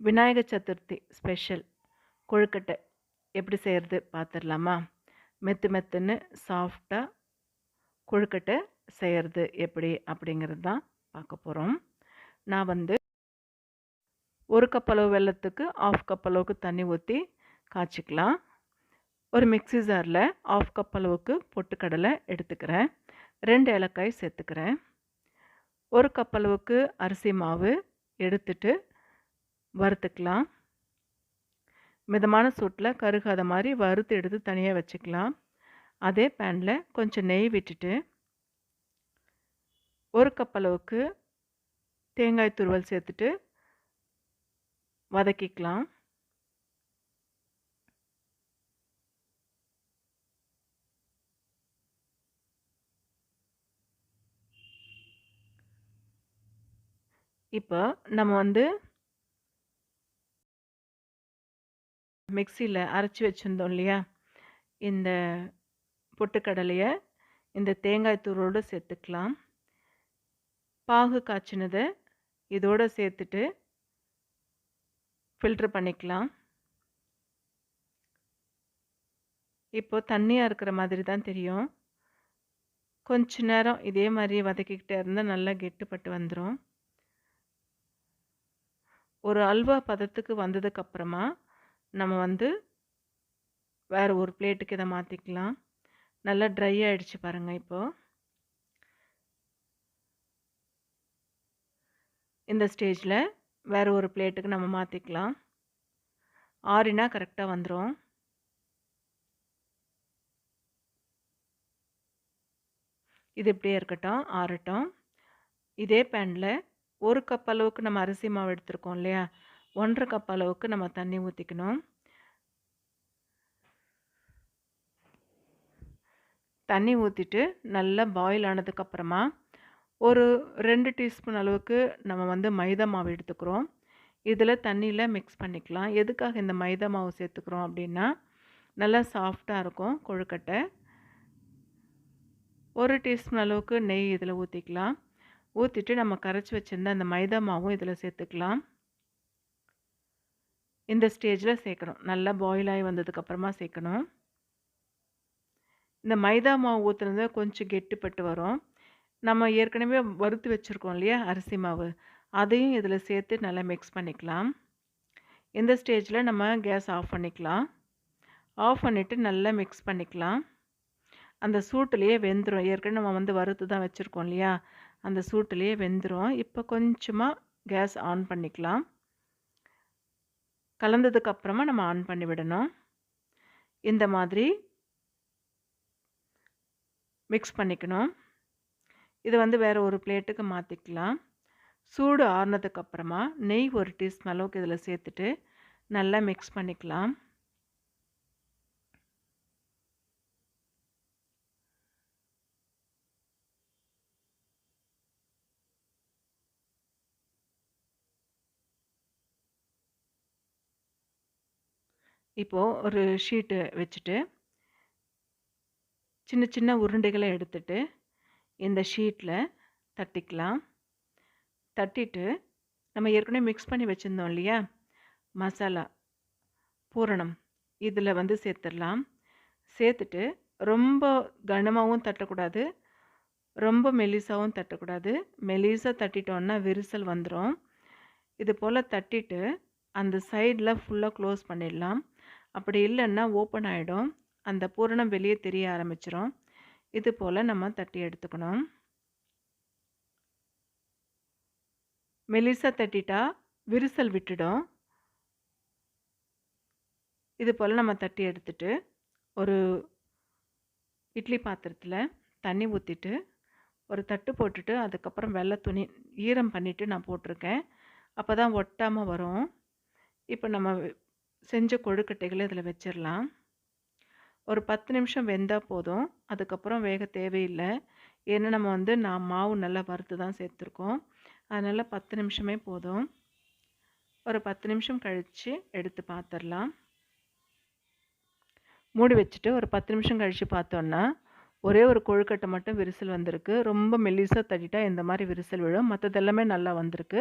Vinayaka Chaturthi special கொழுக்கட்டை எப்படி செய்கிறது பார்த்துடலாமா மெத்து மெத்துன்னு சாஃப்டாக கொழுக்கட்டை செய்கிறது எப்படி அப்படிங்கிறது தான் பார்க்க போகிறோம் நான் வந்து ஒரு கப் அளவு வெல்லத்துக்கு ஆஃப் கப் அளவுக்கு தண்ணி ஊற்றி காய்ச்சிக்கலாம். ஒரு மிக்ஸி ஜாரில் ஆஃப் கப் அளவுக்கு பொட்டுக்கடலை எடுத்துக்கிறேன். ரெண்டு ஏலக்காய் சேர்த்துக்கிறேன். ஒரு கப் அளவுக்கு அரிசி மாவு எடுத்துட்டு வறுத்துக்கலாம். மிதமான சூட்டில் கருகாத மாதிரி வறுத்து எடுத்து தனியாக வச்சுக்கலாம். அதே பேனில் கொஞ்சம் நெய் விட்டுட்டு ஒரு கப் அளவுக்கு தேங்காய் துருவல் சேர்த்துட்டு வதக்கிக்கலாம். இப்போ நம்ம வந்து மிக்சியில் அரைச்சி வச்சுருந்தோம் இல்லையா? இந்த பொட்டுக்கடலையை இந்த தேங்காய் தூரோடு சேர்த்துக்கலாம். பாகு காய்ச்சினதை இதோடு சேர்த்துட்டு ஃபில்ட்ரு பண்ணிக்கலாம். இப்போ தண்ணியாக இருக்கிற மாதிரி தான் தெரியும். கொஞ்ச நேரம் இதே மாதிரி வதக்கிக்கிட்டே இருந்தால் நல்லா கெட்டுப்பட்டு வந்துடும் ஒரு அல்வா பதத்துக்கு வந்ததுக்கப்புறமா நம்ம வந்து வேறு ஒரு பிளேட்டுக்கு இதை மாற்றிக்கலாம் நல்லா ட்ரை ஆகிடுச்சு பாருங்கள் இப்போது இந்த ஸ்டேஜில் வேறு ஒரு பிளேட்டுக்கு நம்ம மாற்றிக்கலாம் ஆறினா கரெக்டாக வந்துடும் இது இப்படியே இருக்கட்டும் ஆறட்டும். இதே பேனில் ஒரு கப் அளவுக்கு நம்ம அரிசி மாவு எடுத்துருக்கோம் இல்லையா? ஒன்றரை கப் அளவுக்கு நம்ம தண்ணி ஊற்றிக்கணும் தண்ணி ஊற்றிட்டு நல்லா பாயில் ஆனதுக்கப்புறமா ஒரு ரெண்டு டீஸ்பூன் அளவுக்கு நம்ம வந்து மைதா மாவு எடுத்துக்கிறோம். இதில் தண்ணியில் மிக்ஸ் பண்ணிக்கலாம். எதுக்காக இந்த மைதா மாவு சேர்த்துக்கிறோம் அப்படின்னா நல்லா சாஃப்டாக இருக்கும் கொழுக்கட்டை. ஒரு டீஸ்பூன் அளவுக்கு நெய் இதில் ஊற்றிக்கலாம் ஊற்றிட்டு நம்ம கரைச்சி வச்சுருந்த அந்த மைதா மாவும் இதில் சேர்த்துக்கலாம். இந்த ஸ்டேஜில் சேர்க்கணும். நல்லா பாயில் ஆகி வந்ததுக்கப்புறமா சேர்க்கணும். இந்த மைதா மாவு ஊற்றுனது கொஞ்சம் கெட்டுப்பட்டு வரும். நம்ம ஏற்கனவே வறுத்து வச்சுருக்கோம் இல்லையா அரிசி மாவு. அதையும் இதில் சேர்த்து நல்லா மிக்ஸ் பண்ணிக்கலாம். இந்த ஸ்டேஜில் நம்ம கேஸ் ஆஃப் பண்ணிக்கலாம். ஆஃப் பண்ணிவிட்டு நல்லா மிக்ஸ் பண்ணிக்கலாம். அந்த சூட்டுலேயே வெந்துடும் ஏற்கனவே நம்ம வந்து வறுத்து தான் வச்சுருக்கோம் இல்லையா அந்த சூட்டுலேயே வெந்துடும் இப்போ கொஞ்சமாக கேஸ் ஆன் பண்ணிக்கலாம். கலந்ததுக்கப்புறமா நம்ம ஆன் பண்ணி விடணும். இந்த மாதிரி மிக்ஸ் பண்ணிக்கணும். இது வந்து வேறு ஒரு பிளேட்டுக்கு மாற்றிக்கலாம் சூடு ஆறுனதுக்கப்புறமா நெய் ஒரு டீஸ்பூன் அளவுக்கு இதில் சேர்த்துட்டு நல்லா மிக்ஸ் பண்ணிக்கலாம். இப்போது ஒரு ஷீட்டு வச்சுட்டு சின்ன சின்ன உருண்டைகளை எடுத்துட்டு இந்த ஷீட்டில் தட்டிக்கலாம். தட்டிட்டு நம்ம ஏற்கனவே மிக்ஸ் பண்ணி வச்சுருந்தோம் இல்லையா? மசாலா பூரணம் இதில் வந்து சேர்த்துடலாம். சேர்த்துட்டு ரொம்ப கனமாகவும் தட்டக்கூடாது. ரொம்ப மெலிசாகவும் தட்டக்கூடாது. மெலிசாக தட்டிட்டோன்னா விரிசல் வந்துடும் இது போல் தட்டிட்டு அந்த சைடில் ஃபுல்லாக க்ளோஸ் பண்ணிடலாம். அப்படி இல்லைன்னா ஓப்பன் ஆகிடும் அந்த பூரணம் வெளியே தெரிய ஆரம்பிச்சிடும் இது போல் நம்ம தட்டி எடுத்துக்கணும். மெலிசாக தட்டிட்டா விரிசல் விட்டுடும். இது போல் நம்ம தட்டி எடுத்துட்டு ஒரு இட்லி பாத்திரத்தில் தண்ணி ஊற்றிட்டு ஒரு தட்டு போட்டுட்டு அதுக்கப்புறம் வெள்ளை துணி ஈரம் பண்ணிவிட்டு நான் போட்டிருக்கேன். அப்போ தான் ஒட்டாமல் வரும். இப்போ நம்ம செஞ்ச கொழுக்கட்டைகளை இதில் வச்சிடலாம் ஒரு பத்து நிமிஷம் வெந்தால் போதும். அதுக்கப்புறம் வேக தேவையில்லை. ஏன்னா நம்ம வந்து நான் மாவு நல்லா வறுத்து தான் சேர்த்துருக்கோம். அதனால் பத்து நிமிஷமே போதும். ஒரு பத்து நிமிஷம் கழித்து எடுத்து பார்த்துடலாம் மூடி வச்சுட்டு ஒரு பத்து நிமிஷம் கழித்து பார்த்தோன்னா ஒரே ஒரு கொழுக்கட்டை மட்டும் விரிசல் வந்திருக்கு. ரொம்ப மெல்லிசாக தட்டிட்டால் இந்த மாதிரி விரிசல் விழும். மற்றதெல்லாமே நல்லா வந்திருக்கு.